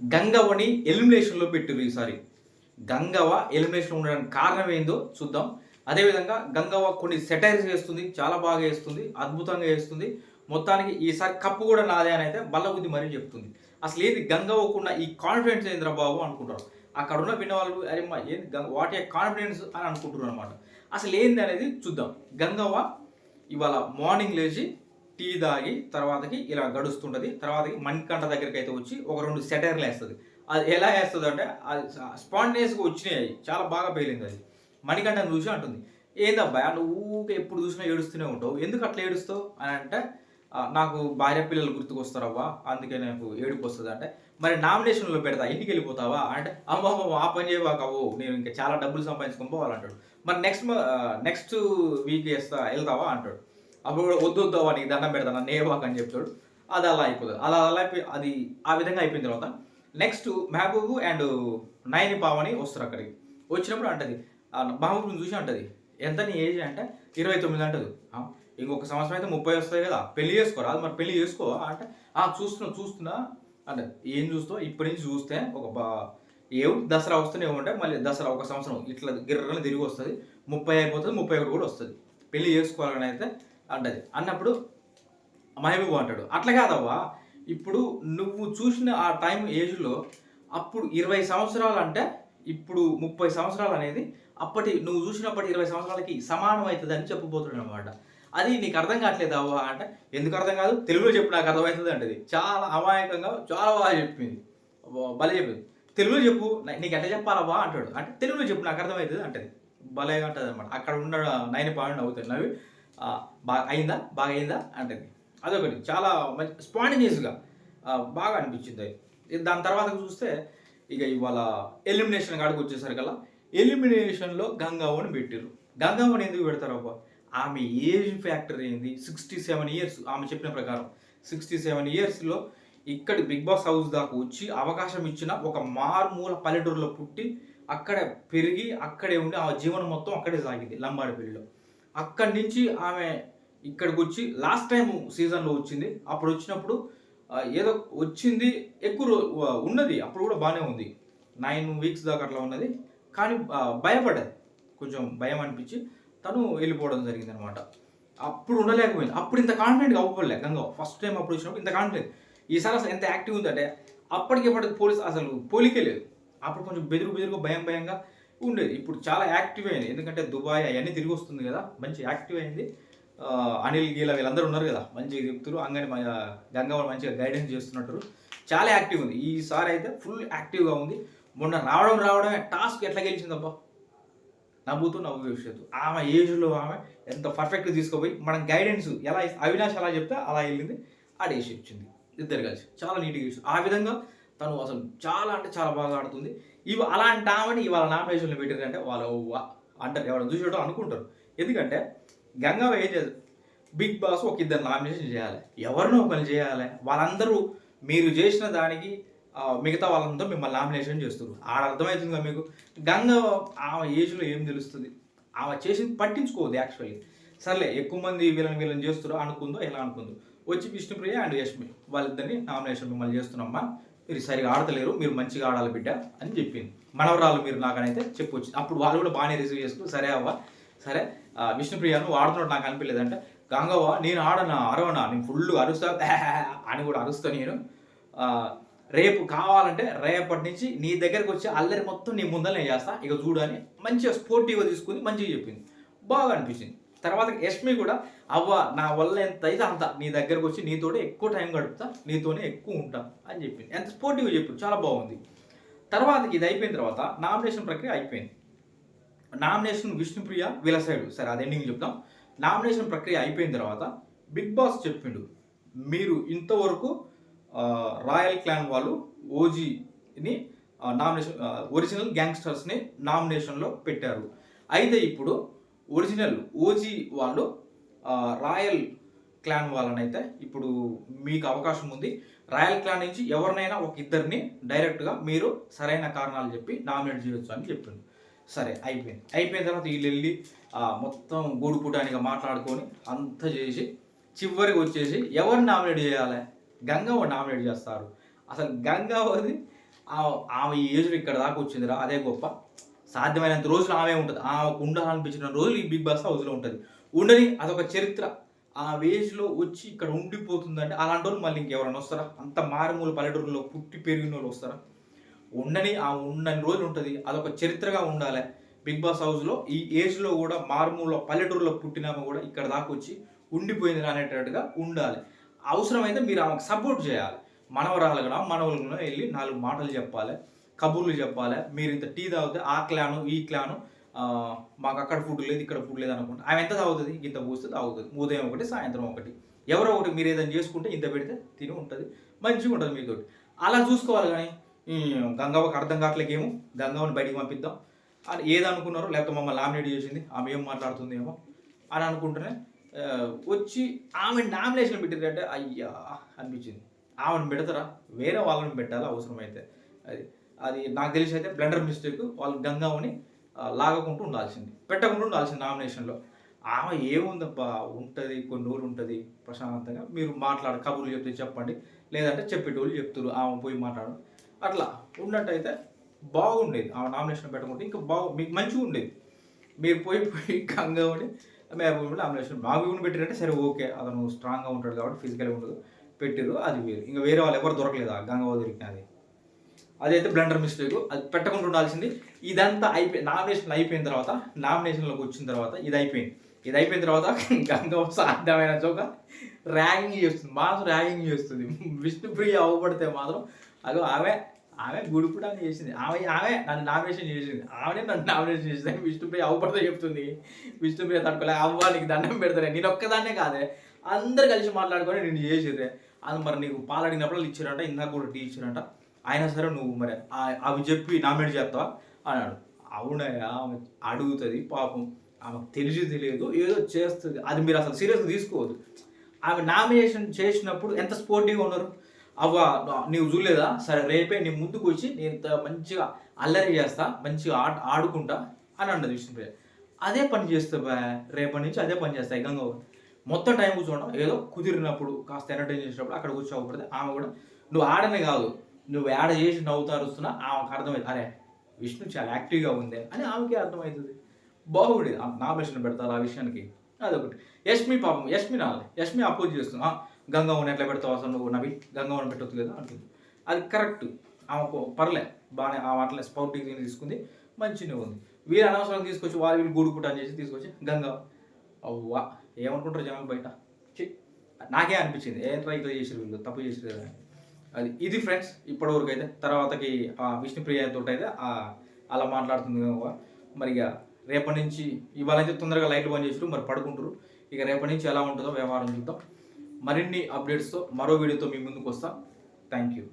గంగవ్వని ఎలిమినేషన్లో పెట్టిరు ఈసారి గంగవ్వ ఎలిమినేషన్లో ఉండడానికి కారణం ఏందో చూద్దాం. అదేవిధంగా గంగవ్వ కొన్ని సెటైర్స్ వేస్తుంది చాలా బాగా వేస్తుంది అద్భుతంగా వేస్తుంది మొత్తానికి ఈసారి కప్పు కూడా నాదే అని అయితే బల్లబుద్ధి మరీ చెప్తుంది. అసలు ఏంది గంగవ్వకున్న ఈ కాన్ఫిడెన్స్ ఏందిరా బాబు అనుకుంటారు అక్కడ ఉన్న విన్న వాళ్ళు అరే మా ఏంది గంగ వాట్ ఏ కాన్ఫిడెన్స్ అని అనుకుంటున్నారు అనమాట అసలు ఏంది అనేది చూద్దాం. గంగవ్వ ఇవాళ మార్నింగ్ లేచి టీ తాగి తర్వాతకి ఇలా గడుస్తుంటుంది. తర్వాతకి మణికంట దగ్గరికి అయితే వచ్చి ఒక రెండు సెటర్లు వేస్తుంది. అది ఎలా వేస్తుంది అంటే అది స్పాంటేనియస్గా వచ్చినాయి చాలా బాగా పేలింది అది. మణికంఠను చూసి అంటుంది ఏందబ్బా నువ్వు ఊరికే ఎప్పుడు చూసినా ఏడుస్తూనే ఉంటావు. ఎందుకు అట్లా ఏడుస్తావు? అని అంటే నాకు భార్య పిల్లలు గుర్తుకొస్తారవ్వా అందుకే నాకు ఏడుపు వస్తుంది అంటే మరి నామినేషన్లో పెడతా ఇంటికి వెళ్ళిపోతావా అంటే అమ్మ అమ్మ ఆ పని చేయవాకవు నేను ఇంకా చాలా డబ్బులు సంపాదించుకొని పోవాలంటాడు. మరి నెక్స్ట్ నెక్స్ట్ వీక్ వేస్తా వెళ్తావా? అంటాడు. అప్పుడు కూడా వద్దు వద్దు అవ్వ, దండం పెడతాను నేవాక్ అని చెప్తాడు. అది అలా అయిపోతుంది. అలా అలా అయిపోయి అది ఆ విధంగా అయిపోయిన తర్వాత నెక్స్ట్ మహబూబు అండ్ నయని పావని వస్తారు అక్కడికి. వచ్చినప్పుడు అంటది మహబూబుని చూసి అంటది ఎంత నీ ఏజ్ అంటే ఇరవై తొమ్మిది అంటది. ఇంకొక సంవత్సరం అయితే ముప్పై వస్తుంది కదా పెళ్ళి చేసుకోరా? అది మరి పెళ్ళి చేసుకో అంటే ఆ చూస్తున్నా చూస్తున్నా అంటే ఏం చూస్తావు? ఇప్పటి నుంచి చూస్తే ఒక బా ఏం? దసరా వస్తూనే ఉంటే మళ్ళీ దసరా ఒక సంవత్సరం ఇట్లా గిర్రని తిరిగి వస్తుంది. ముప్పై అయిపోతుంది ముప్పై ఒకటి కూడా వస్తుంది. పెళ్ళి చేసుకోవాలని అయితే అంటది. అన్నప్పుడు మహబూబ్ అంటాడు. అట్లా కాదవ్వా ఇప్పుడు నువ్వు చూసిన ఆ టైం ఏజ్లో అప్పుడు ఇరవై సంవత్సరాలు అంటే ఇప్పుడు ముప్పై సంవత్సరాలు అనేది అప్పటి నువ్వు చూసినప్పటి ఇరవై సంవత్సరాలకి సమానం అవుతుందని అని చెప్పబోతున్నాడు అనమాట అది నీకు అర్థం కావట్లేదు అవ్వ? అంటే ఎందుకు అర్థం కాదు? తెలుగులో చెప్పు నాకు అర్థమవుతుంది అంటది. చాలా అమాయకంగా చాలా బాగా చెప్పింది. భలే చెప్పింది. తెలుగులో చెప్పు నీకు ఎట్లా చెప్పాలవ్వా అంటాడు. అంటే తెలుగులో చెప్పు నాకు అర్థమవుతుంది అంటది. భలేగా అంటది అనమాట అక్కడ ఉన్న నైన్ పాయింట్ నవ్వుతుంది నవ్వి బాగా అయిందా బాగా అయిందా అంటది. అదొకటి. చాలా మంచి స్పాండినియస్గా బాగా అనిపించింది దాని తర్వాత చూస్తే ఇక ఇవాళ ఎలిమినేషన్ కాడికి వచ్చేసరికల్లా ఎలిమినేషన్లో గంగావని పెట్టారు గంగావని ఎందుకు పెడతారు అబ్బా? ఆమె ఏజ్ ఫ్యాక్టర్ ఏంది? సిక్స్టీ సెవెన్ ఇయర్స్ ఆమె చెప్పిన ప్రకారం. సిక్స్టీ సెవెన్ ఇయర్స్లో ఇక్కడ బిగ్ బాస్ హౌస్ దాకా వచ్చి అవకాశం ఇచ్చిన ఒక మారుమూల పల్లెటూరులో పుట్టి అక్కడ పెరిగి అక్కడే ఉండి ఆ జీవనం మొత్తం అక్కడే సాగింది లంబాడిపల్లిలో. అక్కడి నుంచి ఆమె ఇక్కడికి వచ్చి లాస్ట్ టైం సీజన్లో వచ్చింది. అప్పుడు వచ్చినప్పుడు ఏదో వచ్చింది ఎక్కువ ఉన్నది. అప్పుడు కూడా బాగానే ఉంది. నైన్ వీక్స్ దాకా అట్లా ఉన్నది. కానీ భయపడ్డది. కొంచెం భయం అనిపించి తను వెళ్ళిపోవడం జరిగింది అనమాట అప్పుడు ఉండలేకపోయింది. అప్పుడు ఇంత కాన్ఫిడెంట్గా అవ్వలే గంగ. ఫస్ట్ టైం అప్పుడు వచ్చినప్పుడు ఇంత కాన్ఫిడెంట్ ఈసారి అసలు ఎంత యాక్టివ్ ఉందంటే అప్పటికి ఇప్పటికి పోలీస్ అసలు పోలికే లేదు. అప్పుడు కొంచెం బెదురు బెదురుగా భయం భయంగా ఉండేది. ఇప్పుడు చాలా యాక్టివ్ అయింది. ఎందుకంటే దుబాయ్ అవన్నీ తిరిగి వస్తుంది కదా. మంచి యాక్టివ్ అయింది. అనిల్ గీల వీళ్ళందరూ ఉన్నారు కదా. మంచిగా చెప్తారు. అంగని మన మంచిగా గైడెన్స్ చేస్తున్నట్టు. చాలా యాక్టివ్ ఉంది. ఈసారి అయితే ఫుల్ యాక్టివ్గా ఉంది. మొన్న రావడం రావడమే. టాస్క్ ఎట్లా గెలిచిందబ్బా? నవ్వుతూ నవ్వు విషయత్తు ఆమె ఏజ్లో ఆమె ఎంత పర్ఫెక్ట్గా తీసుకుపోయి మనం గైడెన్స్ ఎలా అవినాష్ అలా చెప్తే అలా వెళ్ళింది. ఆడేసి వచ్చింది ఇద్దరు కలిసి. చాలా నీట్గా చేసి ఆ విధంగా తను అసలు చాలా అంటే చాలా బాగా ఆడుతుంది. ఇవి అలాంటి ఆమెని ఇవాళ నామినేషన్లు పెట్టారంటే వాళ్ళు అంటారు. ఎవరు చూసేటో అనుకుంటారు. ఎందుకంటే గంగవ ఏం చేయాలి బిగ్ బాస్ ఒక ఇద్దరు నామినేషన్ చేయాలి. ఎవరినో ఒకరు చేయాలి. వాళ్ళందరూ మీరు చేసిన దానికి మిగతా వాళ్ళంతా మిమ్మల్ని నామినేషన్ చేస్తారు ఆడ అర్థమవుతుంది కదా మీకు? గంగ ఆమె ఏజ్లో ఏం తెలుస్తుంది? ఆమె చేసింది పట్టించుకోవద్దు యాక్చువల్లీ. సర్లే ఎక్కువ మంది వీళ్ళని వీళ్ళని చేస్తారు అనుకుందో ఎలా అనుకుందో. వచ్చి విష్ణుప్రియ అండ్ యష్మి వాళ్ళిద్దరిని నామినేషన్ మిమ్మల్ని చేస్తున్నామ్మా మీరు సరిగా ఆడతలేరు మీరు మంచిగా ఆడాలి బిడ్డ అని చెప్పింది. మనవరాలు మీరు నాకనైతే చెప్పొచ్చు. అప్పుడు వాళ్ళు కూడా బాగానే రిసీవ్ చేసుకుని సరే అవ్వ సరే. విష్ణుప్రియ నువ్వు ఆడుతున్నాడు నాకు అనిపించలేదంటే. గంగవ్వ నేను ఆడనా అరవనా? నేను ఫుల్ అరుస్తా అని కూడా అరుస్తా నేను. రేపు కావాలంటే రేపటి నుంచి నీ దగ్గరకు వచ్చి అల్లరి మొత్తం నీ ముందరనే చేస్తా. ఇక చూడని మంచిగా స్పోర్టివ్గా తీసుకుని మంచిగా చెప్పింది. బాగా అనిపించింది. తర్వాత యష్మి కూడా అవ్వ నా వల్ల ఎంత అయితే అంత నీ దగ్గరకు వచ్చి నీతోనే ఎక్కువ టైం గడుపుతా నీతోనే ఎక్కువ ఉంటాను అని చెప్పింది. ఎంత స్పోర్టివ్గా చెప్పారు చాలా బాగుంది. తర్వాత ఇది అయిపోయిన తర్వాత నామినేషన్ ప్రక్రియ అయిపోయింది. నామినేషన్ విష్ణుప్రియ వీళ్ళ సైడ్ సరే అది ఎండింగ్ చెప్తాం నామినేషన్ ప్రక్రియ అయిపోయిన తర్వాత బిగ్ బాస్ చెప్పిండు మీరు ఇంతవరకు రాయల్ క్లాన్ వాళ్ళు ఓజీని నామినేషన్ ఒరిజినల్ గ్యాంగ్స్టర్స్ని నామినేషన్లో పెట్టారు. అయితే ఇప్పుడు ఒరిజినల్ ఓజీ వాళ్ళు రాయల్ క్లాన్ వాళ్ళనైతే ఇప్పుడు మీకు అవకాశం ఉంది. రాయల్ క్లాన్ నుంచి ఎవరినైనా ఒక ఇద్దరిని డైరెక్ట్గా మీరు సరైన కారణాలు చెప్పి నామినేట్ చేయొచ్చు అని చెప్పింది సరే అయిపోయింది. అయిపోయిన తర్వాత వీళ్ళు వెళ్ళి మొత్తం గూడుపుటానిగా మాట్లాడుకొని అంతా చేసి చివరికి వచ్చేసి ఎవరిని నామినేట్ చేయాలి? గంగవ్వ నామినేట్ చేస్తారు. అసలు గంగవ్వది ఆమె ఈ ఇక్కడ దాకా వచ్చిందిరా అదే గొప్ప. సాధ్యమైనంత రోజులు ఆమె ఉంటుంది. ఆమెకు ఉండాలనిపించిన రోజులు ఈ బిగ్ బాస్ హౌస్లో ఉంటుంది. ఉండని అదొక చరిత్ర. ఆ వేజ్లో వచ్చి ఇక్కడ ఉండిపోతుందంటే అలాంటి వాళ్ళు మళ్ళీ ఇంకెవరైనా వస్తారా? అంత మారుమూల పల్లెటూరులో పుట్టి పెరిగిన వాళ్ళు వస్తారా? ఉండని ఆ ఉండని రోజులు ఉంటుంది. అదొక చరిత్రగా ఉండాలి. బిగ్ బాస్ హౌస్లో ఈ ఏజ్లో కూడా మారుమూల పల్లెటూరులో పుట్టినామ కూడా ఇక్కడ దాకా వచ్చి ఉండిపోయింది అనేటట్టుగా ఉండాలి. అవసరమైతే మీరు ఆమెకు సపోర్ట్ చేయాలి. మనవరాలుగా మనవలుగా వెళ్ళి నాలుగు మాటలు చెప్పాలి. కబుర్లు చెప్పాలి. మీరు ఇంత టీ తాగితే ఆ క్లాను ఈ క్లాను మాకు అక్కడ ఫుడ్ లేదు ఇక్కడ ఫుడ్ లేదు అనుకుంటే. ఆమె ఎంత తాగుతుంది? ఇంత పోస్తే తాగుతుంది. ఉదయం ఒకటి సాయంత్రం ఒకటి. ఎవరో ఒకటి మీరు ఏదైనా చేసుకుంటే ఇంత పెడితే తిని ఉంటుంది. మంచిగా ఉంటుంది మీతోటి అలా చూసుకోవాలి కానీ గంగవ్వకి అర్థం కావట్లేకేమో గంగవ్వని బయటికి పంపిద్దాం. అని ఏదనుకున్నారో లేకపోతే మమ్మల్ని లామినేట్ చేసింది ఆమె ఏం మాట్లాడుతుందేమో అని అనుకుంటేనే వచ్చి ఆమె నామినేషన్ పెట్టిందంటే అయ్యా అనిపించింది. ఆమెను పెడతారా? వేరే వాళ్ళని పెట్టాలి? అవసరమైతే. అది. అది నాకు తెలిసి అయితే బ్లెండర్ మిస్టేక్ వాళ్ళు గంగావని ఆ, లాగకుండా ఉండాల్సింది. పెట్టకుండా ఉండాల్సింది నామినేషన్లో ఆమె ఏముందబ్బా ఉంటుంది కొన్ని రోజులు ఉంటుంది ప్రశాంతంగా మీరు మాట్లాడ కబుర్లు చెప్తే చెప్పండి లేదంటే చెప్పేటోళ్ళు చెప్తారు ఆమె పోయి మాట్లాడడం అట్లా ఉన్నట్టయితే బాగుండేది. ఆమె నామినేషన్ పెట్టకుండా ఇంకా బాగు మీకు మంచిగా ఉండేది. మీరు పోయి పోయి గంగావని మేము నామినేషన్ మామూలు పెట్టారంటే సరే ఓకే అతను స్ట్రాంగ్గా ఉంటాడు కాబట్టి ఫిజికల్గా ఉండదు పెట్టారు అది వేరు. ఇంకా వేరే వాళ్ళు ఎవరు దొరకలేదు ఆ గంగవ్వ దొరికినది. అదైతే బ్లండర్ మిస్టేక్ అది పెట్టకుండా ఉండాల్సింది. ఇదంతా అయిపోయి నామినేషన్ అయిపోయిన తర్వాత నామినేషన్లోకి వచ్చిన తర్వాత ఇది అయిపోయింది ఇది అయిపోయిన తర్వాత గంగవ సాధ్యమైన చోక ర్యాగింగ్ చేస్తుంది మాస్ ర్యాగింగ్ చేస్తుంది. విష్ణుప్రియ అవ్వబడితే మాత్రం అదో ఆమె ఆమె గుడిపుడాన్ని చేసింది. ఆమె ఆమె నన్ను నామినేషన్ చేసింది. ఆమెనే నన్ను నామినేషన్ చేసింది. విష్ణుప్రియ అవ్వబడితే చెప్తుంది. విష్ణుప్రియ తట్టుకోలే అవ్వ నీకు దండం పెడతానే నేను ఒక్కదాన్నే కాదే. అందరు కలిసి మాట్లాడుకొని నేను చేసిర్రే అది మరి నీకు పాలు అడిగినప్పుడు ఇచ్చారంట ఇందాక కూడా టీ ఇచ్చారంట. అయినా సరే నువ్వు మరి అవి చెప్పి నామినేట్ చేస్తావా? అన్నాడు. అవునయ్యా ఆమె అడుగుతుంది పాపం. ఆమెకు తెలిసి తెలియదు ఏదో చేస్తుంది. అది మీరు అసలు సీరియస్గా తీసుకోవద్దు. ఆమె నామినేషన్ చేసినప్పుడు ఎంత స్పోర్టివ్గా ఉన్నారు? అవ్వ నీవు చూడలేదా? సరే రేపే నీ ముందుకు వచ్చి నేను ఇంత మంచిగా అల్లరి చేస్తా మంచిగా ఆట ఆడుకుంటా అని అన్నది విష్ణుప్రియ అదే పని చేస్తా బా రేపటి నుంచి అదే పని చేస్తాయి గంగవ్వ మొత్తం టైం కూర్చోవడం ఏదో కుదిరినప్పుడు కాస్త ఎంటర్టైన్ చేసినప్పుడు అక్కడ కూర్చోకపోతే ఆమె కూడా నువ్వు ఆడనే కాదు నువ్వు యాడ చేసి నవ్వుతా అరుస్తున్నా ఆమెకు అర్థమైంది. అరే విష్ణు చాలా యాక్టివ్గా ఉంది అని ఆమెకే అర్థమవుతుంది. బాగుండేది నామినేషన్ పెడతారు ఆ విషయానికి. అదొకటి. యష్మి పాపం యష్మి నాలి యష్మి అపోజ్ చేస్తున్నా గంగవ్వని ఎట్లా పెడతావు అసలు నువ్వు? నవి గంగవ్వని పెట్టొద్దు కదా అంటుంది. అది కరెక్ట్ ఆమెకు పర్లే బాగానే ఆమె అట్లా డిగ్రీని తీసుకుంది. మంచిగా ఉంది. వీరు అనవసరం తీసుకొచ్చి వాళ్ళు వీళ్ళు గూడుకుంటా అని చేసి తీసుకొచ్చి గంగ అవ్వా ఏమనుకుంటారు జనం బయట? నాకే అనిపించింది. ఏంట్రా ఇట్లా చేసారు వీళ్ళు? తప్పు చేసారు కదా అది ఇది ఫ్రెండ్స్ ఇప్పటి వరకు అయితే తర్వాతకి ఆ విష్ణుప్రియతో అయితే అలా మాట్లాడుతుంది కనుక మరి ఇక రేపటి నుంచి ఇవాళ అయితే తొందరగా లైట్లు బంద్ చేసారు మరి పడుకుంటారు ఇక రేపటి నుంచి ఎలా ఉంటుందో వ్యవహారం చూద్దాం. మరిన్ని అప్డేట్స్తో మరో వీడియోతో మీ ముందుకు వస్తా. Thank you